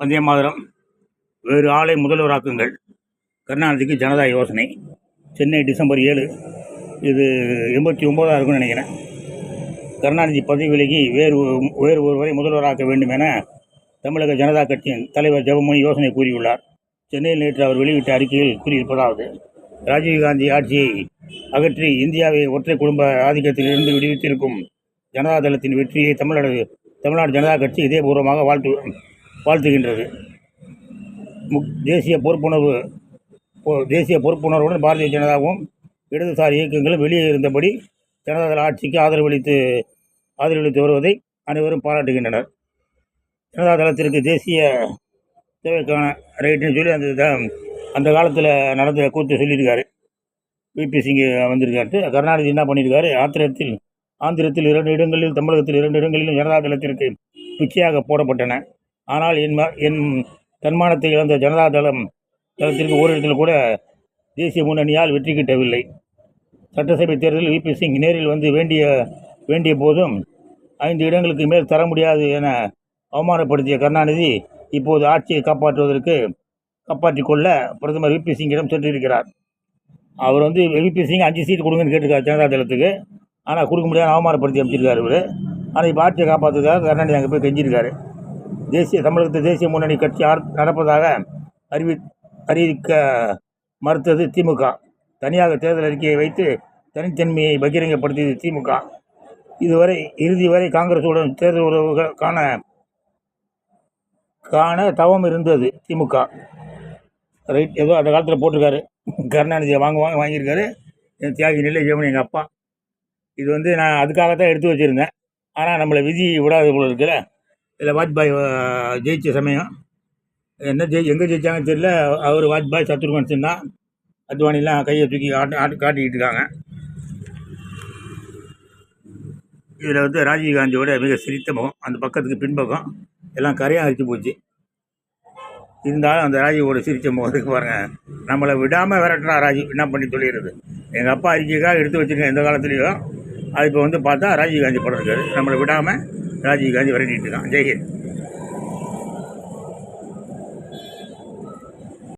வந்தே மாதரம் வேறு ஆளை முதல்வராக்குங்கள். கருணாநிதிக்கு ஜனதா யோசனை. சென்னை டிசம்பர் ஏழு. இது எண்பத்தி ஒம்போதாக இருக்கும்னு நினைக்கிறேன். கருணாநிதி பதவி விலகி வேறு ஒரு- வேறு ஒருவரை முதல்வராக்க வேண்டும் என தமிழக ஜனதா கட்சியின் தலைவர் ஜெகமணி யோசனை கூறியுள்ளார். சென்னையில் நேற்று அவர் வெளியிட்ட அறிக்கையில் கூறியிருப்பதாவது ராஜீவ்காந்தி ஆட்சியை அகற்றி இந்தியாவை ஒற்றை குடும்ப ஆதிக்கத்திலிருந்து விடுவித்திருக்கும் ஜனதா தளத்தின் வெற்றியை தமிழ்நாடு தமிழ்நாடு ஜனதா கட்சி இதேபூர்வமாக வாழ்த்து வாழ்த்துகின்றது. முக் தேசிய பொறுப்புணர்வு தேசிய பொறுப்புணர்வுடன் பாரதிய ஜனதாவும் இடதுசாரி இயக்கங்களும் வெளியே இருந்தபடி ஜனதாதள ஆட்சிக்கு ஆதரவளித்து ஆதரவளித்து வருவதை அனைவரும் பாராட்டுகின்றனர். ஜனதா தளத்திற்கு தேசிய தேவைக்கான ரைட்டுன்னு சொல்லி அந்த த- அந்த காலத்தில் நடந்த கூத்து சொல்லியிருக்காரு. விபி சிங் வந்திருக்காரு கருணாநிதி என்ன பண்ணியிருக்காரு? ஆத்திரத்தில் ஆந்திரத்தில் இரண்டு இடங்களில் தமிழகத்தில் இரண்டு இடங்களிலும் ஜனதா தளத்திற்கு பிச்சையாக போடப்பட்டன. ஆனால் என் ம- என் தன்மானத்தை இழந்த ஜனதா தளம் தளத்திற்கு ஓரிடத்தில் கூட தேசிய முன்னணியால் வெற்றி கிட்டவில்லை. சட்டசபை தேர்தலில் விபி சிங் நேரில் வந்து வேண்டிய வேண்டிய போதும் ஐந்து இடங்களுக்கு மேல் தர முடியாது என அவமானப்படுத்திய கருணாநிதி இப்போது ஆட்சியை காப்பாற்றுவதற்கு காப்பாற்றிக் கொள்ள பிரதமர் விபி சிங்கிடம் சென்றிருக்கிறார். அவர் வந்து விபி சிங் அஞ்சு சீட் கொடுங்கன்னு கேட்டிருக்காரு ஜனதா தளத்துக்கு. ஆனால் கொடுக்க முடியாத அவமானப்படுத்தி அமைச்சிருக்காரு இவர். ஆனால் இப்போ ஆட்சியை காப்பாற்றுறதுக்காக கருணாநிதி அங்கே போய் கெஞ்சிருக்காரு. தேசிய தமிழகத்தில் தேசிய முன்னணி கட்சி நடப்பதாக அறிவி அறிவிக்க மறுத்தது திமுக. தனியாக தேர்தல் அறிக்கையை வைத்து தனித்தன்மையை பகிரங்கப்படுத்தியது திமுக. இதுவரை இறுதி வரை காங்கிரசுடன் தேர்தல் உறவுகள் காண காண தவம் இருந்தது திமுக. ரைட் ஏதோ அந்த காலத்தில் போட்டிருக்காரு. கருணாநிதியை வாங்க வாங்க வாங்கியிருக்காரு. என் தியாகி நிலை ஜெயமன் எங்கள் அப்பா. இது வந்து நான் அதுக்காக தான் எடுத்து வச்சுருந்தேன். ஆனால் நம்மளை விதி விடாது போல இருக்குல்ல. இதில் வாஜ்பாய் ஜெயித்த சமயம். என்ன ஜெயி எங்கே ஜெயிச்சாங்கன்னு தெரியல. அவர் வாஜ்பாய் சத்ருகன் சின்னா அத்வானிலாம் கையை தூக்கி ஆட்டு ஆட்டு காட்டிக்கிட்டு இருக்காங்க. இதில் வந்து ராஜீவ்காந்தியோட மிக சிரித்த முகம் அந்த பக்கத்துக்கு பின்பக்கம் எல்லாம் கரையாக அரிச்சு போச்சு. இருந்தாலும் அந்த ராஜீவோட சிரித்த முகத்துக்கு பாருங்கள் நம்மளை விடாமல் விரட்டுறா ராஜீவ் என்ன பண்ணி சொல்லிடுறது எங்கள் அப்பா அறிக்கைக்காக எடுத்து வச்சுருக்கேன் எந்த காலத்துலேயும் அது இப்போ வந்து பார்த்தா ராஜீவ்காந்தி படம் இருக்காரு. நம்மளை விடாமல் ராஜீவ்காந்தி விரட்டிட்டு இருக்கான் ஜெய்ஹிந்த்.